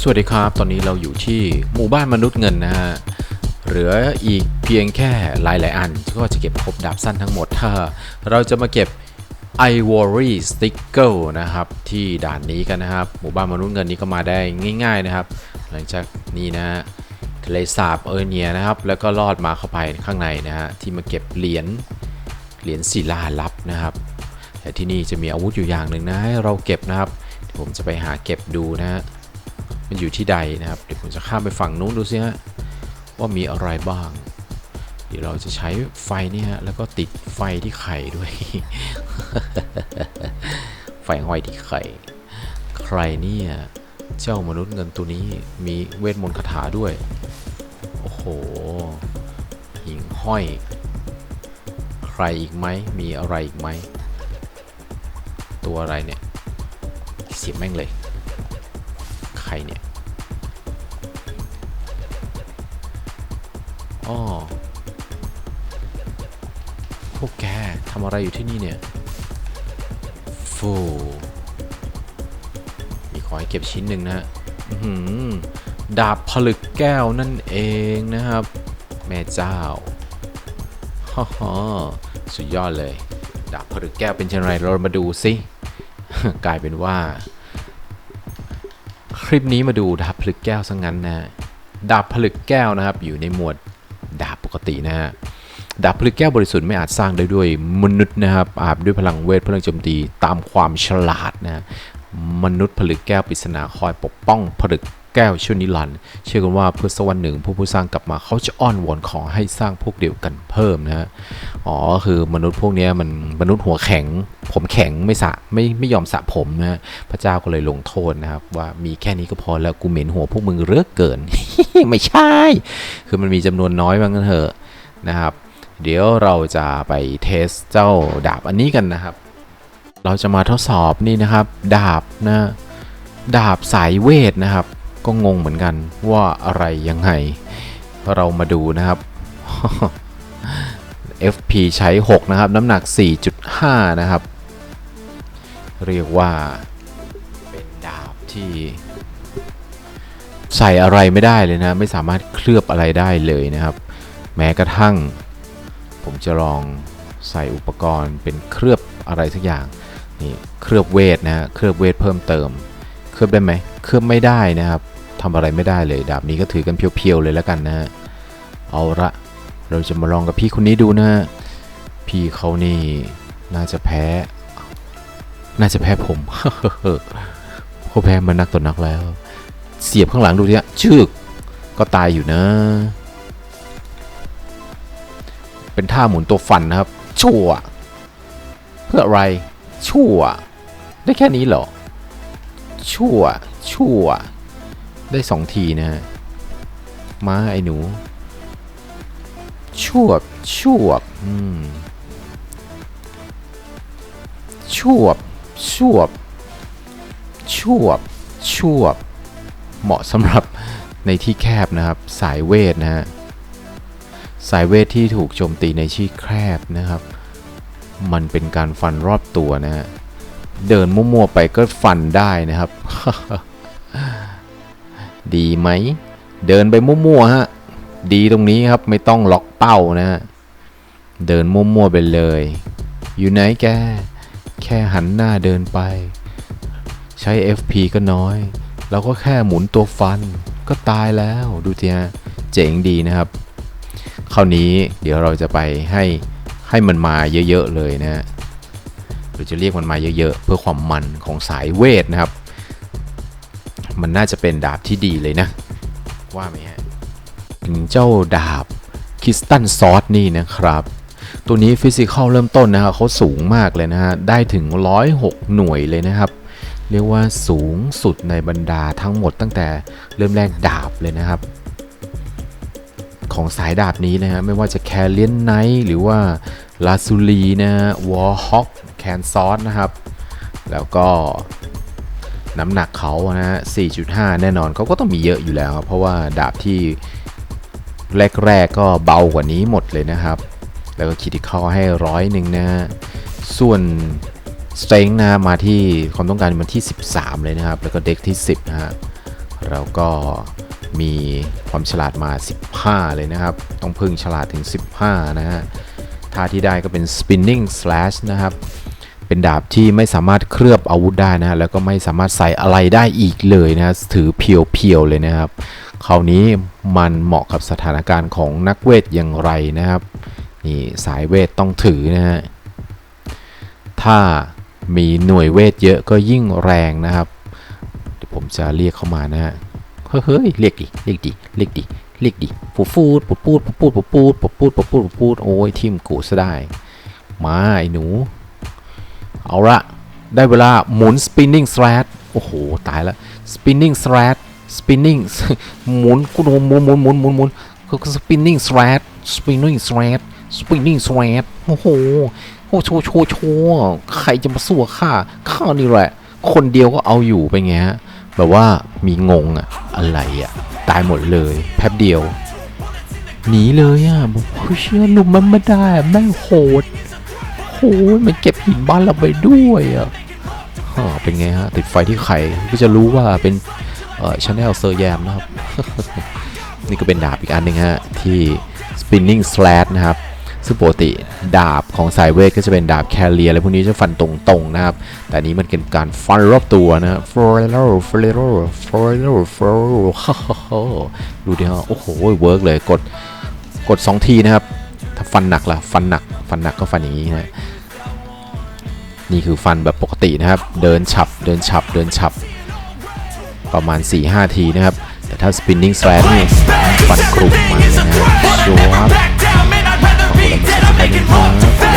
สวัสดีครับ ตอนนี้เราอยู่ที่หมู่บ้านมนุษย์เงินนะฮะ เหลืออีกเพียงแค่หลายๆอัน ก็จะเก็บครบดาบสั้นทั้งหมด ถ้า เราจะมาเก็บ Ivory Sticker นะครับ ที่ด่านนี้กันนะครับ หมู่บ้านมนุษย์เงินนี้ก็มาได้ง่าย ๆนะครับ หลังจากนี้นะฮะทะเลสาบเออเนียนะครับ แล้วก็ลอดมาเข้าไปข้างในนะฮะ ที่มาเก็บเหรียญ เหรียญศิลาลับนะครับ แต่ที่นี่จะมีอาวุธอยู่อย่างหนึ่งนะ ให้เราเก็บนะครับ ผมจะไปหาเก็บดูนะฮะ มันอยู่ที่ใดนะครับ เดี๋ยวผมจะข้ามไปฝั่งนู้นดูสิฮะว่ามีอะไรบ้าง เดี๋ยวเราจะใช้ไฟเนี่ยฮะแล้วก็ติดไฟที่ไข่ด้วย ไฟห้อยที่ไข่ ใครเนี่ยเจ้ามนุษย์เงินตัวนี้มีเวทมนต์คาถาด้วย โอ้โหหิ่งห้อย ใครอีกไหมมีอะไรอีกไหม ตัวอะไรเนี่ย เสียบแม่งเลย รเนี่ยอ๋อพวกแกทำอะไรอยู่ที่นี่เนี่ยฟูมีขอให้เก็บชิ้นหนึ่งนะฮะดาบผลึกแก้วนั่นเองนะครับ แม่เจ้าฮ่าฮ่าสุดยอดเลย ดาบผลึกแก้วเป็นเช่นไรเรามาดูสิ กลายเป็นว่า คลิปนี้มาดูดาบผลึกแก้วซะงั้นนะดาบผลึกแก้วนะครับ อยู่ในหมวดดาบปกตินะฮะดาบผลึกแก้วบริสุทธิ์ไม่อาจสร้างได้ด้วยมนุษย์นะครับอาบด้วยพลังเวทพลังโจมตีตามความฉลาดนะมนุษย์ผลึกแก้วปริศนาคอยปกป้องผลึก แก้วชั่วนิรันดร์เชื่อกันว่าเพื่อสักวันหนึ่งผู้ผู้สร้างกลับมาเขาจะอ้อนวอนขอให้สร้างพวกเดียวกันเพิ่มนะฮะอ๋อคือมนุษย์พวกนี้มันมนุษย์หัวแข็ง ผมแข็งไม่สระไม่ไม่ยอมสระผมนะฮะพระเจ้าก็เลยลงโทษนะครับ ว่ามีแค่นี้ก็พอแล้วกูเหม็นหัวพวกมึงเลือกเกิน ไม่ใช่ คือมันมีจำนวนน้อยบ้างกันเถอะนะครับ เดี๋ยวเราจะไปเทสเจ้าดาบอันนี้กันนะครับ เราจะมาทดสอบนี่นะครับ ดาบนะดาบสายเวทนะครับ ก็งงเหมือนกันว่าอะไรยังไง เรามาดูนะครับ FP ใช้ 6 นะครับ น้ำหนัก 4.5 นะครับ เรียกว่าเป็นดาบที่ ใส่อะไรไม่ได้เลยนะ ไม่สามารถเคลือบอะไรได้เลยนะครับ แม้กระทั่ง ผมจะลองใส่อุปกรณ์เป็นเคลือบอะไรสักอย่างนี่เคลือบเวทนะฮะเคลือบเวทเพิ่มเติม เคลือบได้ไหมเคลือบไม่ได้นะครับ ทำอะไรไม่ได้เลย ดาบนี้ก็ถือกันเพียวๆเลยแล้วกันนะฮะ เอาละเราจะมาลองกับพี่คนนี้ดูนะฮะ พี่เขานี่น่าจะแพ้ น่าจะแพ้ผมเขาแพ้มานักต่อนักแล้ว เสียบข้างหลังดูทีฮะชึกก็ตายอยู่นะ เป็นท่าหมุนตัวฟันนะครับ ชั่ว เพื่ออะไร ชั่ว ได้แค่นี้เหรอ ชั่ว ชั่ว ได้สองทีนะฮะมาไอ้หนูช่วบช่วบ อืมชั่วบช่วบช่วบช่วบ เหมาะสำหรับในที่แคบนะครับ สายเวทนะฮะ สายเวทที่ถูกโจมตีในที่แคบนะครับ มันเป็นการฟันรอบตัวนะฮะ เดินมั่วๆไปก็ฟันได้นะครับ ดีไหม เดินไปมั่วๆฮะ ดีตรงนี้ครับไม่ต้องล็อกเป้านะฮะ เดินมั่วๆไปเลย อยู่ไหนแก แค่หันหน้าเดินไป ใช้ FP ก็น้อย เราก็แค่หมุนตัวฟันก็ตายแล้วดูทีฮะ เจ๋งดีนะครับ คราวนี้เดี๋ยวเราจะไปให้ให้มันมาเยอะๆเลยนะฮะหรือจะเรียกมันมาเยอะๆ เพื่อความมันของสายเวทนะครับ มันน่าจะเป็นดาบที่ดีเลยนะ ว่าไหมฮะเจ้าดาบคิสตันซอสนี่นะครับ ตัวนี้ฟิสิกอลเริ่มต้นนะครับเขาสูงมากเลยนะฮะ ได้ถึง 106 หน่วยเลยนะครับ เรียกว่าสูงสุดในบรรดาทั้งหมดตั้งแต่เริ่มแรกดาบเลยนะครับ ของสายดาบนี้นะฮะ ไม่ว่าจะแคเลียนไนท์หรือว่าลาซูลีนะฮะวอลฮอกแคนซอสนะครับ แล้วก็ น้ำหนักเขานะฮะ 4.5 แน่นอนเขาก็ต้องมีเยอะอยู่แล้วครับเพราะว่าดาบที่แรกๆก็เบากว่านี้หมดเลยนะครับ แล้วก็คิดเข้าให้ร้อยหนึ่งนะฮะ ส่วนสเตรงนะมาที่ความต้องการมันที่ 13 เลยนะครับ แล้วก็เด็กที่ 10 นะฮะ แล้วก็มีความฉลาดมา 15 เลยนะครับ ต้องพึ่งฉลาดถึง 15 นะฮะท่าที่ได้ก็เป็น spinning slash นะครับ เป็นดาบที่ไม่สามารถเคลือบอาวุธได้นะแล้วก็ไม่สามารถใส่อะไรได้อีกเลยนะถือเพียวๆเลยนะครับคราวนี้มันเหมาะกับสถานการณ์ของนักเวทอย่างไรนะครับนี่สายเวทต้องถือนะฮะถ้ามีหน่วยเวทเยอะก็ยิ่งแรงนะครับเดี๋ยวผมจะเรียกเข้ามานะฮะเฮ้ยเรียกดิเรียกดิเรียกดิเรียกดิปูฟูดปูปูดปูปูดปูปูดปูปูดปูปูดปูปูดโอ้ยทิมกูซะได้ มาไอ้หนู เอาละได้เวลาหมุน spinning slash โอ้โห ตายแล้ว spinning slash spinning หมุนกูหมุนหมุนหมุนหมุนหมุนก็ spinning slash spinning slash spinning slash โอ้โหโอ้โชว์โชว์โชว์ใครจะมาสู้ข้าข้านี่แหละ คนเดียวก็เอาอยู่ไปไงฮะแบบว่ามีงงอะอะไรอะตายหมดเลยแป๊บเดียวหนีเลยอะบอกเชื่อลุมมันไม่ได้แม่งโหด มันเก็บหินบ้านเราไปด้วยอะเป็นไงฮะติดไฟที่ไข่ก็จะรู้ว่าเป็นเอ่อชาแนลเซอร์แยมนะครับ นี่ก็เป็นดาบอีกอันหนึ่งฮะ ที่ spinning slash นะครับ ซึ่งปกติดาบของสายเวทก็จะเป็นดาบแคเรียอะไรพวกนี้จะฟันตรงๆนะครับ แต่นี้มันเป็นการฟันรอบตัวนะ f o r e r o f o r e r o f o r e r o f o r e r o ดูดิฮะ โอ้โห เวิร์กเลยกดกด 2 ทีนะครับ ถ้าฟันหนักล่ะ ฟันหนัก ฟันหนักก็ฟันอย่างนี้นะ นี่คือฟันแบบปกตินะครับ เดินฉับ เดินฉับ เดินฉับ ประมาณ 4-5 ทีนะครับ แต่ถ้า spinning slash นี่ฟันกรุบมาเลยนะชัวร์ครับขอบคุณมาสบายดีครับ